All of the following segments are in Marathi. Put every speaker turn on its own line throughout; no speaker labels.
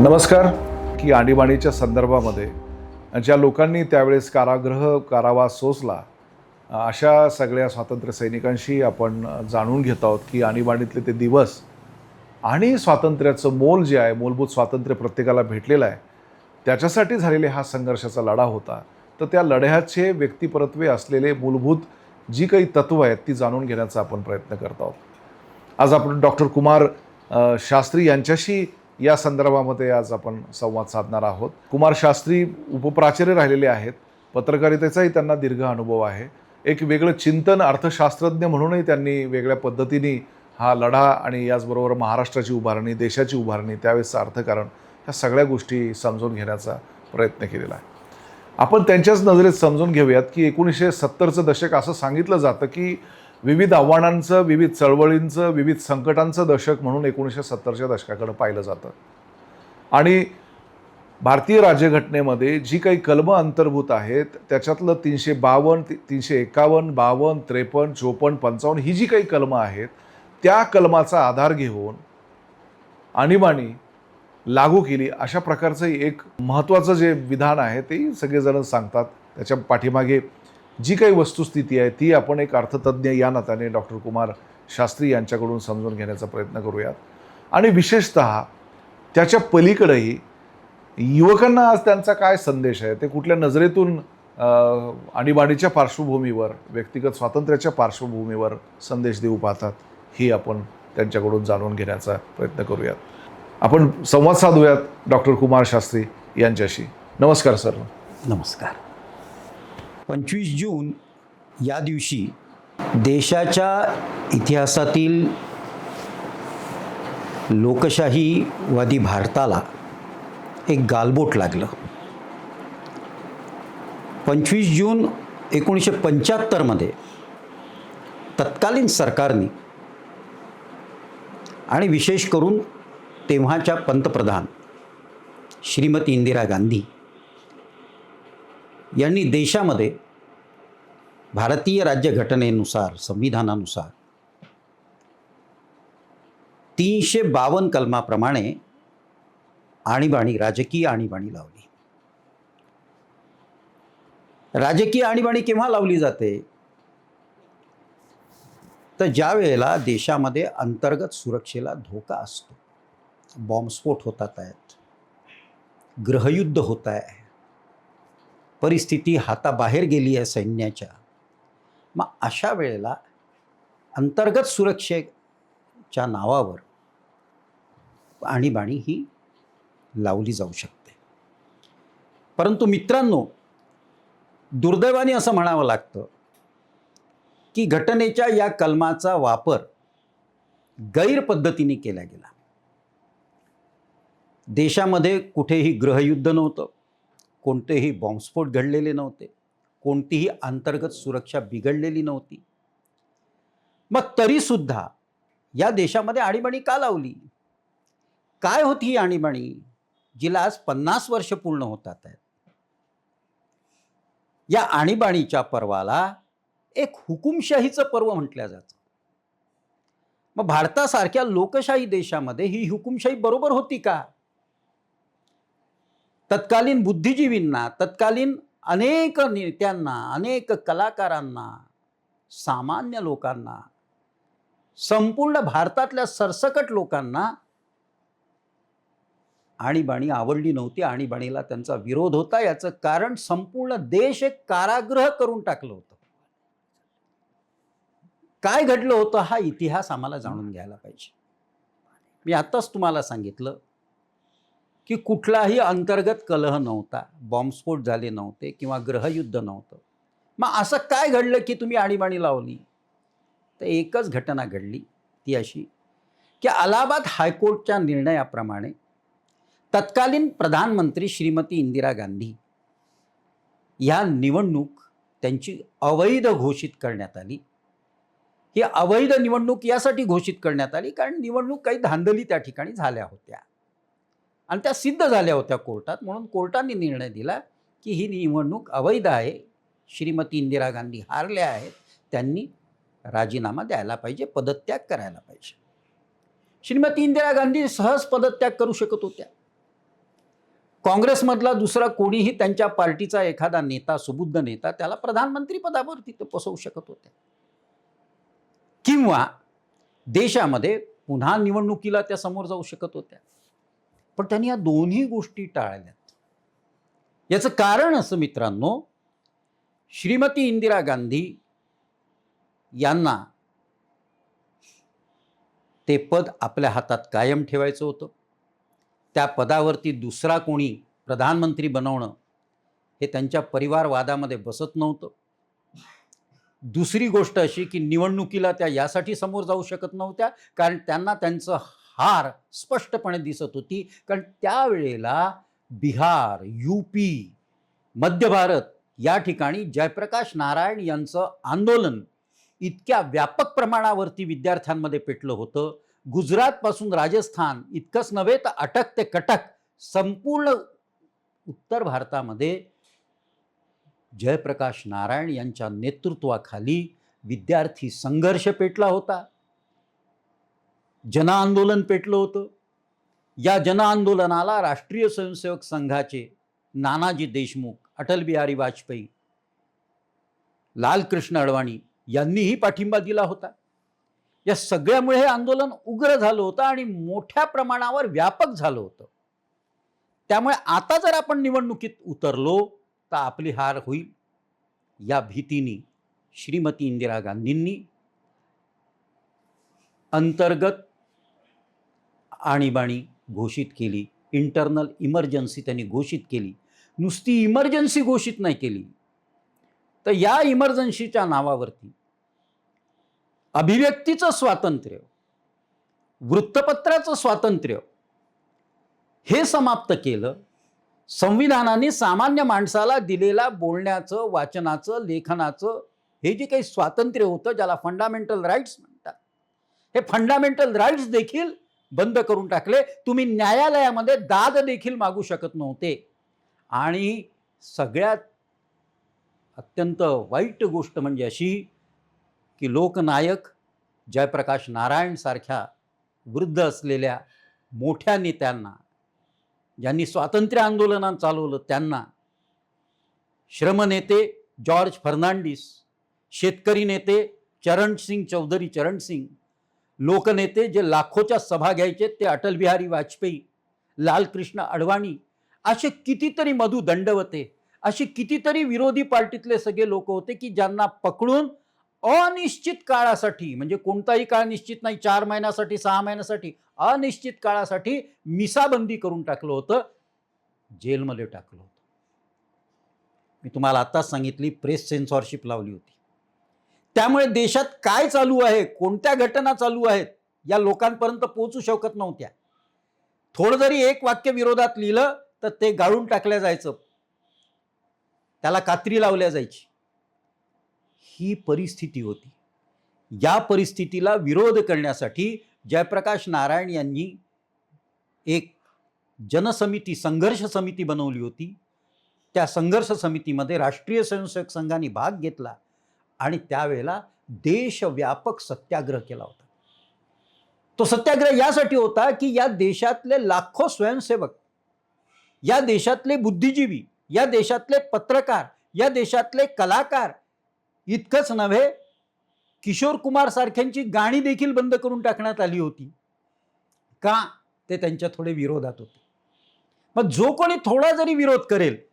नमस्कार. की आणीबाणीच्या संदर्भामध्ये ज्या लोकांनी त्यावेळेस कारागृह कारावास सोसला अशा सगळ्या स्वातंत्र्य सैनिकांशी आपण जाणून घेत आहोत की आणीबाणीतले ते दिवस आणि स्वातंत्र्याचं मोल जे आहे मूलभूत स्वातंत्र्य प्रत्येकाला भेटलेलं आहे त्याच्यासाठी झालेला हा संघर्षाचा लढा होता. तर त्या लढ्याचे व्यक्तिपरत्वे असलेले मूलभूत जी काही तत्त्व आहेत ती जाणून घेण्याचा आपण प्रयत्न करत आहोत. आज आपण डॉक्टर कुमार शास्त्री यांच्याशी या संदर्भामध्ये आज आपण संवाद साधणार आहोत. कुमार शास्त्री उपप्राचार्य राहिलेले आहेत. पत्रकारितेचाही त्यांना दीर्घ अनुभव आहे. एक वेगळं चिंतन अर्थशास्त्रज्ञ म्हणूनही त्यांनी वेगळ्या पद्धतीने हा लढा आणि याचबरोबर महाराष्ट्राची उभारणी देशाची उभारणी त्यावेळेसचं अर्थकारण ह्या सगळ्या गोष्टी समजून घेण्याचा प्रयत्न केलेला आहे. आपण त्यांच्याच नजरेत समजून घेऊयात की एकोणीसशे सत्तरचं दशक असं सांगितलं जातं की विविध आव्हानांचं विविध चळवळींचं विविध संकटांचं दशक म्हणून एकोणीसशे सत्तरच्या दशकाकडं पाहिलं जातं. आणि भारतीय राज्यघटनेमध्ये जी काही कलमं अंतर्भूत आहेत त्याच्यातलं तीनशे बावन्न ती- तीनशे एकावन्न बावन्न त्रेपन्न चोपन्न पंचावन्न ही जी काही कलमं आहेत त्या कलमाचा आधार घेऊन आणीबाणी लागू केली अशा प्रकारचं एक महत्त्वाचं जे विधान आहे ते सगळेजण सांगतात. त्याच्या पाठीमागे जी काही वस्तुस्थिती आहे ती आपण एक अर्थतज्ज्ञ या नात्याने डॉक्टर कुमार शास्त्री यांच्याकडून समजून घेण्याचा प्रयत्न करूयात. आणि विशेषत त्याच्या पलीकडेही युवकांना आज त्यांचा काय संदेश आहे ते कुठल्या नजरेतून आणीबाणीच्या पार्श्वभूमीवर व्यक्तिगत स्वातंत्र्याच्या पार्श्वभूमीवर संदेश देऊ पाहतात ही आपण त्यांच्याकडून जाणून घेण्याचा प्रयत्न करूयात. आपण संवाद साधूयात डॉक्टर कुमार शास्त्री यांच्याशी. नमस्कार सर.
नमस्कार. पंचवीस जून या दिवशी देशाच्या इतिहासातील लोकशाहीवादी भारताला एक गालबोट लागलं. पंचवीस जून एकोणीसशे पंच्याहत्तरमध्ये तत्कालीन सरकारने आणि विशेष करून तेव्हाच्या पंतप्रधान श्रीमती इंदिरा गांधी यांनी देशामध्ये भारतीय राज्यघटनेनुसार संविधानानुसार तीनशे बावन्न कलमाप्रमाणे आणीबाणी राजकीय आणीबाणी लावली. राजकीय आणीबाणी केव्हा लावली जाते? तर ज्या वेळेला देशामध्ये अंतर्गत सुरक्षेला धोका असतो बॉम्बस्फोट होतात आहेत गृहयुद्ध होत आहे परिस्थिती हाताबाहेर गेली आहे सैन्याच्या. मग अशा वेळेला अंतर्गत सुरक्षेच्या नावावर आणीबाणी ही लावली जाऊ शकते. परंतु मित्रांनो दुर्दैवाने असं म्हणावं लागतं की घटनेच्या या कलमाचा वापर गैरपद्धतीने केला गेला. देशामध्ये कुठेही गृहयुद्ध नव्हतं. कोणतेही बॉम्बस्फोट घडलेले नव्हते. कोणतीही अंतर्गत सुरक्षा बिघडलेली नव्हती. मग तरीसुद्धा या देशामध्ये आणीबाणी का लावली? काय होती ही आणीबाणी जिला आज पन्नास वर्ष पूर्ण होतात आहेत? या आणीबाणीच्या पर्वाला एक हुकुमशाहीचं पर्व म्हटलं जातं. मग भारतासारख्या लोकशाही देशामध्ये ही हुकुमशाही बरोबर होती का? तत्कालीन बुद्धिजीवींना तत्कालीन अनेक नेत्यांना अनेक कलाकारांना सामान्य लोकांना संपूर्ण भारतातल्या सरसकट लोकांना आणीबाणी आवडली नव्हती. आणीबाणीला त्यांचा विरोध होता. याचं कारण संपूर्ण देश एक कारागृह करून टाकलं होतं. काय घडलं होतं हा इतिहास आम्हाला जाणून घ्यायला पाहिजे. मी आत्ताच तुम्हाला सांगितलं की कुठलाही अंतर्गत कलह नव्हता बॉम्बस्फोट झाले नव्हते किंवा ग्रहयुद्ध नव्हतं. मग असं काय घडलं की तुम्ही आणीबाणी लावली? तर एकच घटना घडली ती अशी की अलाहाबाद हायकोर्टच्या निर्णयाप्रमाणे तत्कालीन प्रधानमंत्री श्रीमती इंदिरा गांधी ह्या निवडणूक त्यांची अवैध घोषित करण्यात आली. ही अवैध निवडणूक यासाठी घोषित करण्यात आली कारण निवडणूक काही धांदली त्या ठिकाणी झाल्या होत्या. आणि त्या सिद्ध झाल्या होत्या कोर्टात. म्हणून कोर्टाने निर्णय दिला की ही निवडणूक अवैध आहे. श्रीमती इंदिरा गांधी हारल्या आहेत. त्यांनी राजीनामा द्यायला पाहिजे पदत्याग करायला पाहिजे. श्रीमती इंदिरा गांधी सहज पदत्याग करू शकत होत्या. काँग्रेसमधला दुसरा कोणीही त्यांच्या पार्टीचा एखादा नेता सुबुद्ध नेता त्याला प्रधानमंत्री पदावर ते पोसवू शकत होत्या किंवा देशामध्ये पुन्हा निवडणुकीला त्या समोर जाऊ शकत होत्या. पण त्यांनी या दोन्ही गोष्टी टाळल्यात. याचं कारण असं मित्रांनो श्रीमती इंदिरा गांधी यांना ते पद आपल्या हातात कायम ठेवायचं होतं. त्या पदावरती दुसरा कोणी प्रधानमंत्री बनवणं हे त्यांच्या परिवारवादामध्ये बसत नव्हतं. दुसरी गोष्ट अशी की निवडणुकीला त्या यासाठी समोर जाऊ शकत नव्हत्या कारण त्यांना त्यांचं हार स्पष्टपणे दिसत होती. कारण त्यावेळेला बिहार यू पी मध्य भारत या ठिकाणी जयप्रकाश नारायण यांचं आंदोलन इतक्या व्यापक प्रमाणावरती विद्यार्थ्यांमध्ये पेटलं होतं. गुजरातपासून राजस्थान इतकंच नव्हे तर अटक ते कटक संपूर्ण उत्तर भारतामध्ये जयप्रकाश नारायण यांच्या नेतृत्वाखाली विद्यार्थी संघर्ष पेटला होता. जनआंदोलन पेटलं होतं. या जनआंदोलनाला राष्ट्रीय स्वयंसेवक संघाचे नानाजी देशमुख अटल बिहारी वाजपेयी लालकृष्ण अडवाणी यांनीही पाठिंबा दिला होता. या सगळ्यामुळे हे आंदोलन उग्र झालं होतं आणि मोठ्या प्रमाणावर व्यापक झालं होतं. त्यामुळे आता जर आपण निवडणुकीत उतरलो तर आपली हार होईल. या भीतीने श्रीमती इंदिरा गांधींनी अंतर्गत आणीबाणी घोषित केली. इंटरनल इमर्जन्सी त्यांनी घोषित केली. नुसती इमर्जन्सी घोषित नाही केली. तर या इमर्जन्सीच्या नावावरती अभिव्यक्तीचं स्वातंत्र्य वृत्तपत्राचं स्वातंत्र्य हे समाप्त केलं. संविधानाने सामान्य माणसाला दिलेला बोलण्याचं वाचनाचं लेखनाचं हे जे काही स्वातंत्र्य होतं ज्याला फंडामेंटल राईट्स म्हणतात. हे फंडामेंटल राईट्स देखील बंद करून टाकले. तुम्ही न्यायालयामध्ये दाद देखील मागू शकत नव्हते. आणि सगळ्यात अत्यंत वाईट गोष्ट म्हणजे अशी की लोकनायक जयप्रकाश नारायण सारख्या वृद्ध असलेल्या मोठ्या नेत्यांना ज्यांनी स्वातंत्र्य आंदोलनात चालवलं त्यांना श्रमनेते जॉर्ज फर्नांडिस शेतकरी नेते चरणसिंग चौधरी चरणसिंग लोकनेते जे लाखोच्या सभा घ्यायचे ते अटल बिहारी वाजपेयी लालकृष्ण अडवाणी असे कितीतरी मधु दंडवते असे कितीतरी विरोधी पार्टीतले सगळे लोक होते की ज्यांना पकडून अनिश्चित काळासाठी म्हणजे कोणताही काळ निश्चित नाही चार महिन्यासाठी सहा महिन्यासाठी अनिश्चित काळासाठी मिसाबंदी करून टाकलं होतं. जेलमध्ये टाकलं होतं. मी तुम्हाला आत्ताच सांगितली प्रेस सेन्सॉरशिप लावली होती. त्यामुळे देशात काय चालू आहे कोणत्या घटना चालू आहेत या लोकांपर्यंत पोहोचू शकत नव्हत्या. थोडं जरी एक वाक्य विरोधात लिहिलं तर ते गाळून टाकल्या जायचं. त्याला कात्री लावल्या जायची. ही परिस्थिती होती. या परिस्थितीला विरोध करण्यासाठी जयप्रकाश नारायण यांनी एक जनसमिती संघर्ष समिती बनवली होती. त्या संघर्ष समितीमध्ये राष्ट्रीय स्वयंसेवक संघाने भाग घेतला. आणि त्यावेळेला देशव्यापक सत्याग्रह केला होता. तो सत्याग्रह यासाठी होता की या देशातले लाखो स्वयंसेवक या देशातले बुद्धिजीवी या देशातले पत्रकार या देशातले कलाकार इतकंच नव्हे किशोर कुमार सारख्यांची गाणी देखील बंद करून टाकण्यात आली होती. का? ते त्यांच्या थोडे विरोधात होते. मग जो कोणी थोडा जरी विरोध करेल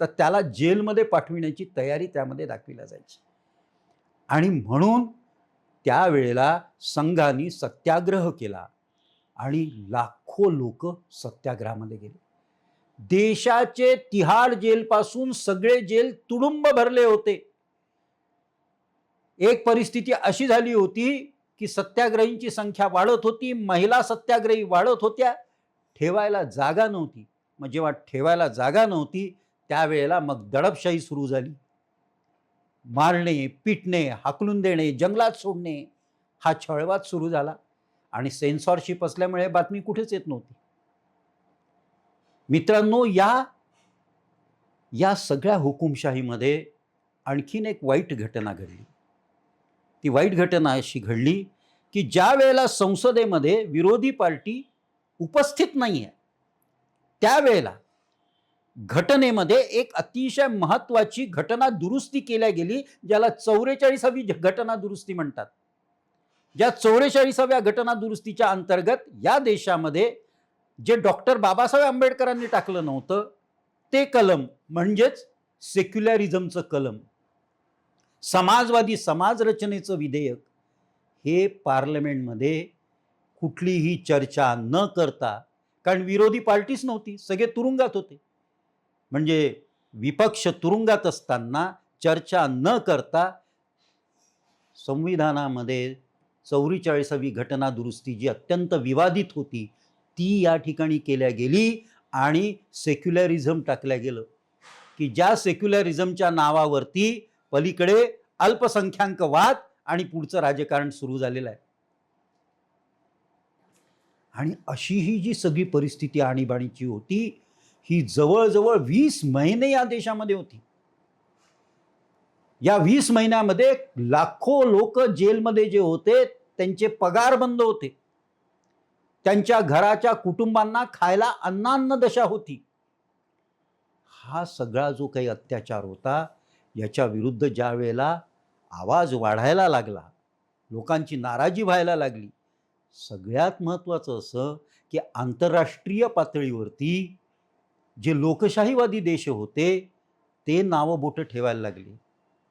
तर त्याला जेलमध्ये पाठविण्याची तयारी त्यामध्ये दाखविल्या जायची. आणि म्हणून त्यावेळेला संघाने सत्याग्रह केला आणि लाखो लोक सत्याग्रहामध्ये गेले. देशाचे तिहाड जेलपासून सगळे जेल तुडुंब भरले होते. एक परिस्थिती अशी झाली होती की सत्याग्रहींची संख्या वाढत होती महिला सत्याग्रही वाढत होत्या ठेवायला जागा नव्हती. मग जेव्हा ठेवायला जागा नव्हती त्यावेळेला मग दडपशाही सुरू झाली. मारणे पिटणे हाकलून देणे जंगलात सोडणे हा छळवाद सुरू झाला. आणि सेन्सॉरशिप असल्यामुळे बातमी कुठेच येत नव्हती. मित्रांनो या या सगळ्या हुकुमशाहीमध्ये आणखीन एक वाईट घटना घडली. ती वाईट घटना अशी घडली की ज्या वेळेला संसदेमध्ये विरोधी पार्टी उपस्थित नाही आहे त्यावेळेला घटनेमध्ये एक अतिशय महत्वाची घटना दुरुस्ती केल्या गेली ज्याला चौवेचाळीसावी घटना दुरुस्ती म्हणतात. या चौवेचाळीसाव्या घटना दुरुस्तीच्या अंतर्गत या देशामध्ये जे डॉक्टर बाबासाहेब आंबेडकरांनी टाकलं नव्हतं ते कलम म्हणजेच सेक्युलरिझमचं कलम. समाजवादी समाज रचनेचं विधेयक हे पार्लमेंटमध्ये कुठलीही चर्चा न करता कारण विरोधी पार्टीच नव्हती सगळे तुरुंगात होते. म्हणजे विपक्ष तुरुंगात असताना चर्चा न करता संविधानामध्ये चौवेचाळीसावी घटना दुरुस्ती जी अत्यंत विवादित होती ती या ठिकाणी केल्या गेली आणि सेक्युलरिझम टाकल्या गेलं. की ज्या सेक्युलरिझमच्या नावावरती पलीकडे अल्पसंख्याकवाद आणि पुढचं राजकारण सुरू झालेलं आहे. आणि अशी ही जी सगळी परिस्थिती आणीबाणीची होती ही जवळजवळ वीस महिने या देशामध्ये होती. या वीस महिन्यामध्ये लाखो लोक जेलमध्ये जे होते त्यांचे पगार बंद होते. त्यांच्या घराच्या कुटुंबांना खायला अन्नान्न दशा होती. हा सगळा जो काही अत्याचार होता याच्या विरुद्ध ज्या वेळेला आवाज वाढायला लागला लोकांची नाराजी व्हायला लागली सगळ्यात महत्त्वाचं असं की आंतरराष्ट्रीय पातळीवरती जे लोकशाहीवादी देश होते ते नावं बोटं ठेवायला लागले.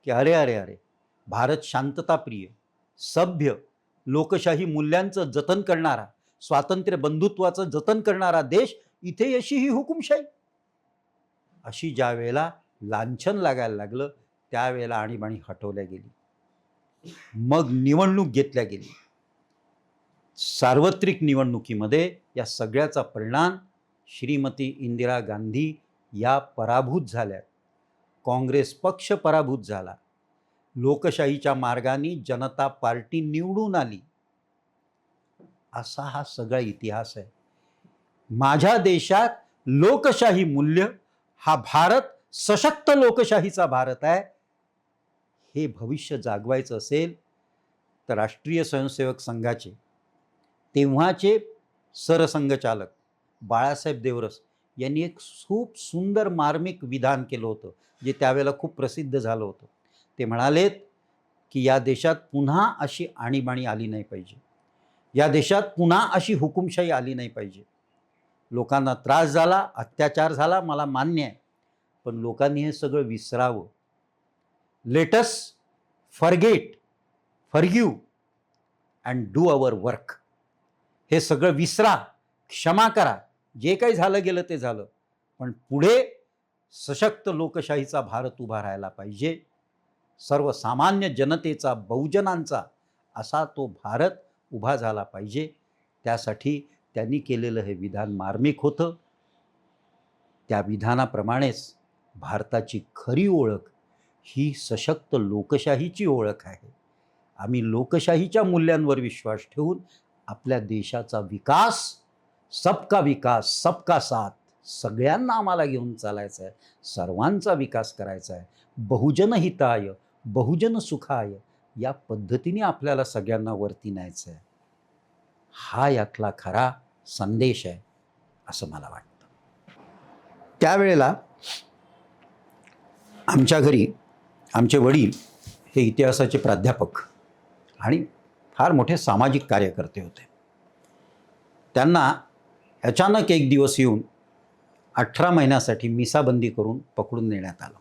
की अरे अरे अरे भारत शांतताप्रिय सभ्य लोकशाही मूल्यांचं जतन करणारा स्वातंत्र्य बंधुत्वाचं जतन करणारा देश इथे अशी ही हुकुमशाही. अशी ज्या वेळेला लांछन लागायला लागलं त्यावेळेला आणीबाणी हटवल्या गेली. मग निवडणूक घेतल्या गेली. सार्वत्रिक निवडणुकीमध्ये या सगळ्याचा परिणाम श्रीमती इंदिरा गांधी या पराभूत झाल्या काँग्रेस पक्ष पराभूत झाला. लोकशाहीच्या मार्गाने जनता पार्टी निवडून आली. असा हा सगळा इतिहास आहे. माझ्या देशात लोकशाही मूल्य हा भारत सशक्त लोकशाहीचा भारत आहे. हे भविष्य जागवायचं असेल तर राष्ट्रीय स्वयंसेवक संघाचे तेव्हाचे सरसंघचालक बाळासाहेब देवरस यांनी एक खूप सुंदर मार्मिक विधान केलं होतं जे त्यावेळेला खूप प्रसिद्ध झालं होतं. ते म्हणालेत की या देशात पुन्हा अशी आणीबाणी आली नाही पाहिजे. या देशात पुन्हा अशी हुकुमशाही आली नाही पाहिजे. लोकांना त्रास झाला अत्याचार झाला मला मान्य आहे. पण लोकांनी हे सगळं विसरावं. Let's forget forgive and do our work हे सगळं विसरा क्षमा करा. जे काही झालं गेलं ते झालं. पण पुढे सशक्त लोकशाहीचा भारत उभा राहायला पाहिजे. सर्वसामान्य जनतेचा बहुजनांचा असा तो भारत उभा झाला पाहिजे. त्यासाठी त्यांनी केलेलं हे विधान मार्मिक होतं. त्या विधानाप्रमाणेच भारताची खरी ओळख ही सशक्त लोकशाहीची ओळख आहे. आम्ही लोकशाहीच्या मूल्यांवर विश्वास ठेवून आपल्या देशाचा विकास सबका विकास सबका साथ. सगळ्यांना आम्हाला घेऊन चालायचं आहे सर्वांचा विकास करायचा आहे बहुजन हिताय बहुजन सुखाय या पद्धतीने आपल्याला सगळ्यांना वरती न्यायचं आहे हा यातला खरा संदेश आहे असं मला वाटतं. त्यावेळेला आमच्या घरी आमचे वडील हे इतिहासाचे प्राध्यापक आणि फार मोठे सामाजिक कार्यकर्ते होते. त्यांना अचानक एक दिवस येऊन अठरा महिन्यासाठी मिसाबंदी करून पकडून नेण्यात आलं.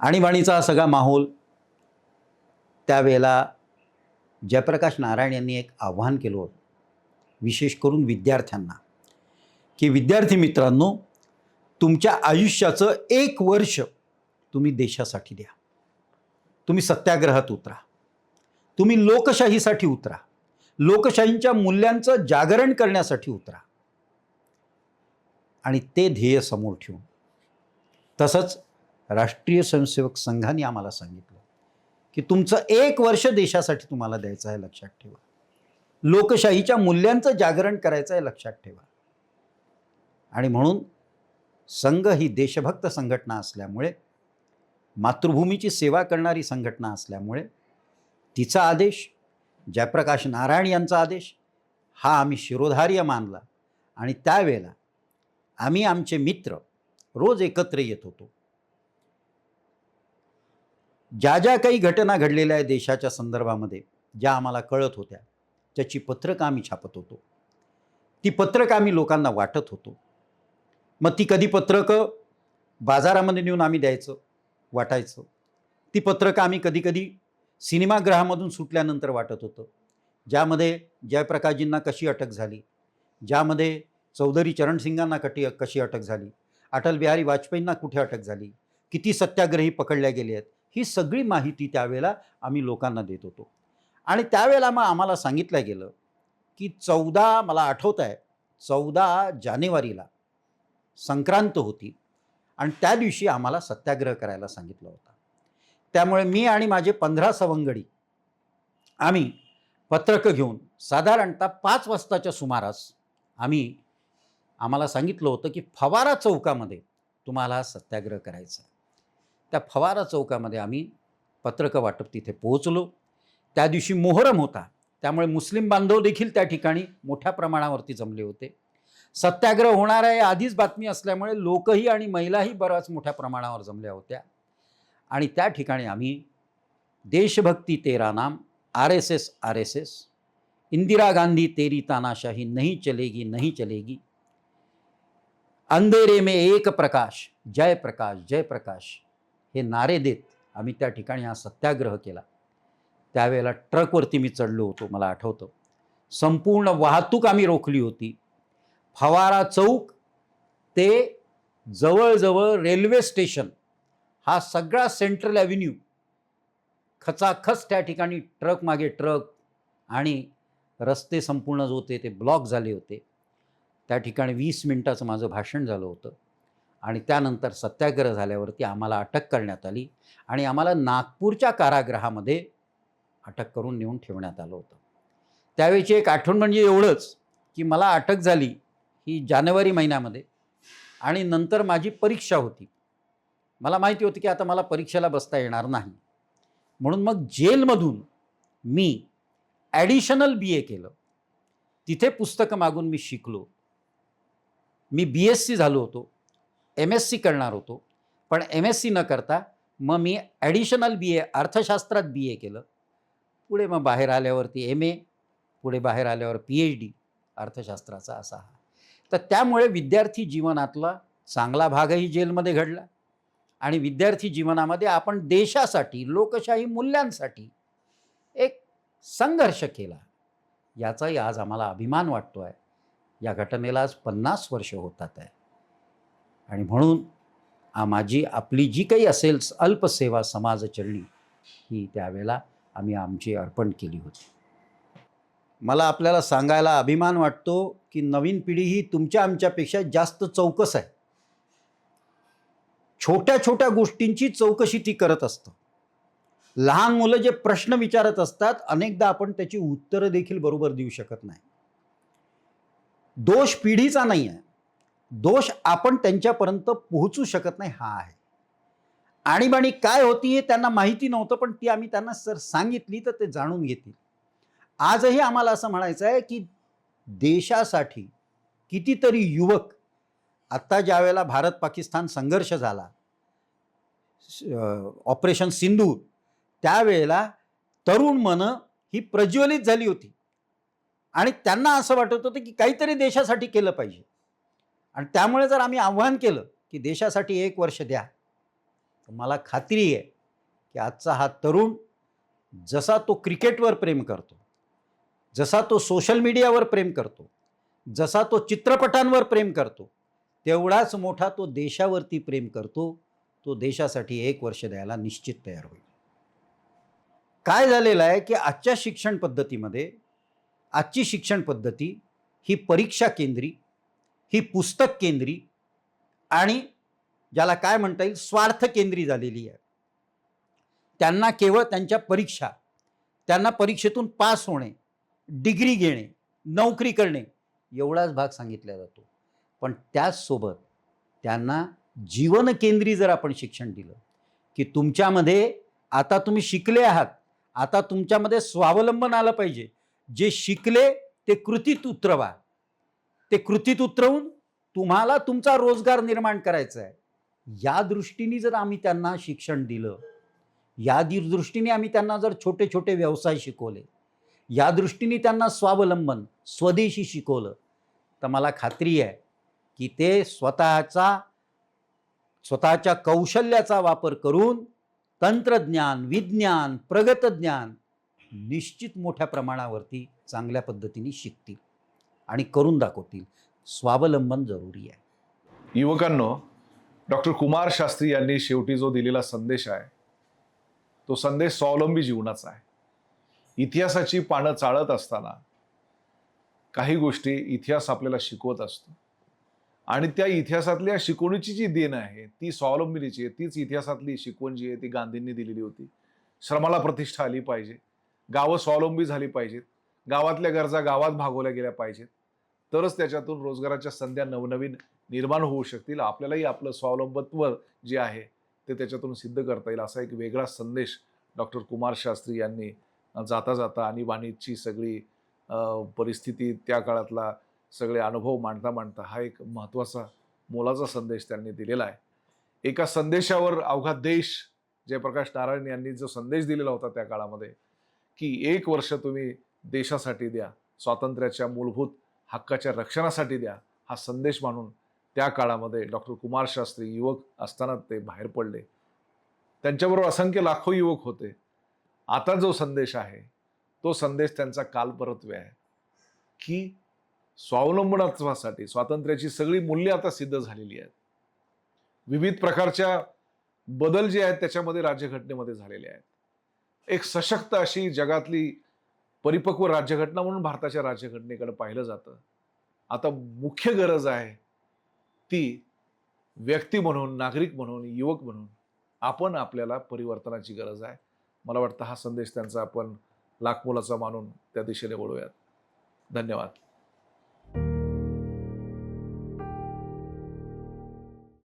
आणीबाणीचा सगळा माहोल त्यावेळेला जयप्रकाश नारायण यांनी एक आव्हान केलं होतं. विशेष करून विद्यार्थ्यांना. की विद्यार्थी मित्रांनो तुमच्या आयुष्याचं एक वर्ष तुम्ही देशासाठी द्या. तुम्ही सत्याग्रहात उतरा. तुम्ही लोकशाहीसाठी उतरा. लोकशाहींच्या मूल्यांचं जागरण करण्यासाठी उतरा. आणि ते ध्येय समोर ठेवून. तसंच राष्ट्रीय स्वयंसेवक संघाने आम्हाला सांगितलं की तुमचं एक वर्ष देशासाठी तुम्हाला द्यायचं आहे लक्षात ठेवा. लोकशाहीच्या मूल्यांचं जागरण करायचं आहे लक्षात ठेवा. आणि म्हणून संघ ही देशभक्त संघटना असल्यामुळे मातृभूमीची सेवा करणारी संघटना असल्यामुळे तिचा आदेश जयप्रकाश नारायण यांचा आदेश हा आम्ही शिरोधार्य मानला. आणि त्यावेळेला आम्ही आमचे मित्र रोज एकत्र येत होतो. ज्या ज्या काही घटना घडलेल्या आहेत देशाच्या संदर्भामध्ये ज्या आम्हाला कळत होत्या त्याची पत्रकं आम्ही छापत होतो. ती पत्रकं आम्ही लोकांना वाटत होतो. मग ती कधी पत्रकं बाजारामध्ये नेऊन आम्ही द्यायचं वाटायचं? ती पत्रकं आम्ही कधी कधी सिनेमागृहामधून सुटल्यानंतर वाटत होतं. ज्यामध्ये जयप्रकाशजींना कशी अटक झाली? ज्यामध्ये चौधरी चरणसिंगांना कटी कशी अटक झाली? अटल बिहारी वाजपेयींना कुठे अटक झाली? किती सत्याग्रही पकडल्या गेले आहेत? ही सगळी माहिती त्यावेळेला आम्ही लोकांना देत होतो. आणि त्यावेळेला मग आम्हाला सांगितलं गेलं की चौदा मला आठवत आहे चौदा जानेवारीला संक्रांत होती. आणि त्या दिवशी आम्हाला सत्याग्रह करायला सांगितलं होतं. त्यामुळे मी आणि माझे पंधरा सवंगडी आम्ही पत्रकं घेऊन साधारणतः पाच वाजताच्या सुमारास आम्ही आम्हाला सांगितलं होतं की फवारा चौकामध्ये तुम्हाला सत्याग्रह करायचा त्या फवारा चौकामध्ये आम्ही पत्रकं वाटप तिथे पोहोचलो. त्या दिवशी मोहरम होता. त्यामुळे मुस्लिम बांधव देखील त्या ठिकाणी मोठ्या प्रमाणावरती जमले होते. सत्याग्रह होणार आहे आधीच बातमी असल्यामुळे लोकही आणि महिलाही बऱ्याच मोठ्या प्रमाणावर जमल्या होत्या. आणि त्या ठिकाणी आम्ही देशभक्ती तेरा नाम R S S R S S Indira Gandhi तेरी तानाशाही नहीं चलेगी नहीं चलेगी अंधेरे में एक प्रकाश जय प्रकाश जय प्रकाश हे नारे देत आम्ही त्या ठिकाणी हा सत्याग्रह केला. त्यावेळेला ट्रकवरती मी चढलो होतो मला आठवतं. संपूर्ण वाहतूक आम्ही रोखली होती. फवारा चौक ते जवळजवळ रेल्वे स्टेशन हा सगळा सेंट्रल ॲव्हेन्यू खचाखच त्या ठिकाणी ट्रक मागे ट्रक आणि रस्ते संपूर्ण जो होते ते ब्लॉक झाले होते. त्या ठिकाणी वीस मिनटाचं माझं भाषण झालं होतं आणि त्यानंतर सत्याग्रह झाल्यावरती आम्हाला अटक करण्यात आली आणि आम्हाला नागपूरच्या कारागृहामध्ये अटक करून नेऊन ठेवण्यात आलं होतं. त्यावेळीची एक आठवण म्हणजे एवढंच की मला अटक झाली ही जानेवारी महिन्यामध्ये आणि नंतर माझी परीक्षा होती. मला माहिती होती की आता मला परीक्षेला बसता येणार नाही. म्हणून मग जेलमधून मी ॲडिशनल बी ए केलं. तिथे पुस्तकं मागून मी शिकलो. मी बी एस सी झालो होतो. एम एस सी करणार होतो. पण एम एस सी न करता मग मी ॲडिशनल बी ए अर्थशास्त्रात बी ए केलं. पुढे मग बाहेर आल्यावरती एम ए पुढे बाहेर आल्यावर पी एच डी अर्थशास्त्राचा असा हा. तर त्यामुळे विद्यार्थी जीवनातला चांगला भागही जेलमध्ये घडला. आणि विद्यार्थी जीवनामध्ये आपण देशासाठी लोकशाही मूल्यांसाठी एक संघर्ष केला. याचाही आज आम्हाला अभिमान वाटतो आहे या घटनेला आज पन्नास वर्ष होतात आहे. आणि म्हणून माझी आपली जी काही असेल अल्पसेवा समाजचरणी ही त्यावेळेला आम्ही आमची अर्पण केली होती. मला आपल्याला सांगायला अभिमान वाटतो की नवीन पिढी ही तुमच्या आमच्यापेक्षा जास्त चौकस आहे. छोट्या छोट्या गोष्टींची चौकशी ती करत असतं. लहान मुलं जे प्रश्न विचारत असतात अनेकदा आपण त्याची उत्तरं देखील बरोबर देऊ शकत नाही. दोष पिढीचा नाही आहे. दोष आपण त्यांच्यापर्यंत पोहोचू शकत नाही हा आहे. आणीबाणी काय होती हे त्यांना माहिती नव्हतं पण ती आम्ही त्यांना सर सांगितली तर ते जाणून घेतील. आजही आम्हाला असं म्हणायचं आहे की देशासाठी कितीतरी युवक आत्ता ज्या वेळेला भारत पाकिस्तान संघर्ष झाला ऑपरेशन सिंधू त्यावेळेला तरुण मनं ही प्रज्वलित झाली होती. आणि त्यांना असं वाटत होतं की काहीतरी देशासाठी केलं पाहिजे. आणि त्यामुळे जर आम्ही आव्हान केलं की देशासाठी एक वर्ष द्या तर मला खात्री आहे की आजचा हा तरुण जसा तो क्रिकेटवर प्रेम करतो जसा तो सोशल मीडियावर प्रेम करतो जसा तो चित्रपटांवर प्रेम करतो तेवढाच मोठा तो देशावरती प्रेम करतो तो देशासाठी एक वर्ष द्यायला निश्चित तयार होईल. काय झालेलं आहे की आजच्या शिक्षण पद्धतीमध्ये आजची शिक्षण पद्धती ही परीक्षा केंद्री ही पुस्तक केंद्री आणि ज्याला काय म्हणता येईल स्वार्थ केंद्री झालेली आहे. त्यांना केवळ त्यांच्या परीक्षा त्यांना परीक्षेतून पास होणे डिग्री घेणे नोकरी करणे एवढाच भाग सांगितला जातो. पण त्याचसोबत त्यांना जीवनकेंद्री जर आपण शिक्षण दिलं की तुमच्यामध्ये आता तुम्ही शिकले आहात आता तुमच्यामध्ये स्वावलंबन आलं पाहिजे. जे शिकले ते कृतीत उतरवा. ते कृतीत उतरवून तुम्हाला तुमचा रोजगार निर्माण करायचा आहे. या दृष्टीने जर आम्ही त्यांना शिक्षण दिलं या दृष्टीने आम्ही त्यांना जर छोटे छोटे व्यवसाय शिकवले या दृष्टीने त्यांना स्वावलंबन स्वदेशी शिकवलं तर मला खात्री आहे की ते स्वतःचा स्वतःच्या कौशल्याचा वापर करून तंत्रज्ञान विज्ञान प्रगत ज्ञान निश्चित मोठ्या प्रमाणावरती चांगल्या पद्धतीने शिकतील आणि करून दाखवतील. स्वावलंबन जरुरी आहे.
युवकांनो डॉक्टर कुमार शास्त्री यांनी शेवटी जो दिलेला संदेश आहे तो संदेश स्वावलंबी जीवनाचा आहे. इतिहासाची पानं चाळत असताना काही गोष्टी इतिहास आपल्याला शिकवत असतो. आणि त्या इतिहासातल्या शिकवणीची जी देण आहे ती स्वावलंबिनीची आहे तीच इतिहासातली शिकवण जी आहे ती गांधींनी दिलेली होती. श्रमाला प्रतिष्ठा आली पाहिजे. गावं स्वावलंबी झाली पाहिजेत. गावातल्या गरजा गावात भागवल्या गेल्या पाहिजेत. तरच त्याच्यातून रोजगाराच्या संध्या नवनवीन निर्माण होऊ शकतील. आपल्यालाही आपलं स्वावलंबत्व जे आहे ते त्याच्यातून सिद्ध करता येईल असा एक वेगळा संदेश डॉक्टर कुमार शास्त्री यांनी जाता जाता आणीबाणीची सगळी परिस्थिती त्या काळातला सगळे अनुभव मांडता मांडता हा एक महत्त्वाचा मोलाचा संदेश त्यांनी दिलेला आहे. एका संदेशावर अवघा देश जयप्रकाश नारायण यांनी जो संदेश दिलेला होता त्या काळामध्ये की एक वर्ष तुम्ही देशासाठी द्या स्वातंत्र्याच्या मूलभूत हक्काच्या रक्षणासाठी द्या हा संदेश मानून त्या काळामध्ये डॉक्टर कुमार शास्त्री युवक असताना ते बाहेर पडले. त्यांच्याबरोबर असंख्य लाखो युवक होते. आता जो संदेश आहे तो संदेश त्यांचा कालपरत्वे आहे की स्वावलंबनात्वासाठी स्वातंत्र्याची सगळी मूल्य आता सिद्ध झालेली आहेत. विविध प्रकारच्या बदल जे आहेत त्याच्यामध्ये राज्यघटनेमध्ये झालेले आहेत. एक सशक्त अशी जगातली परिपक्व राज्यघटना म्हणून भारताच्या राज्यघटनेकडे पाहिलं जातं. आता मुख्य गरज आहे ती व्यक्ती म्हणून नागरिक म्हणून युवक म्हणून आपण आपल्याला परिवर्तनाची गरज आहे. मला वाटतं हा संदेश त्यांचा आपण लाखमोलाचा मानून त्या दिशेने वळूयात. धन्यवाद.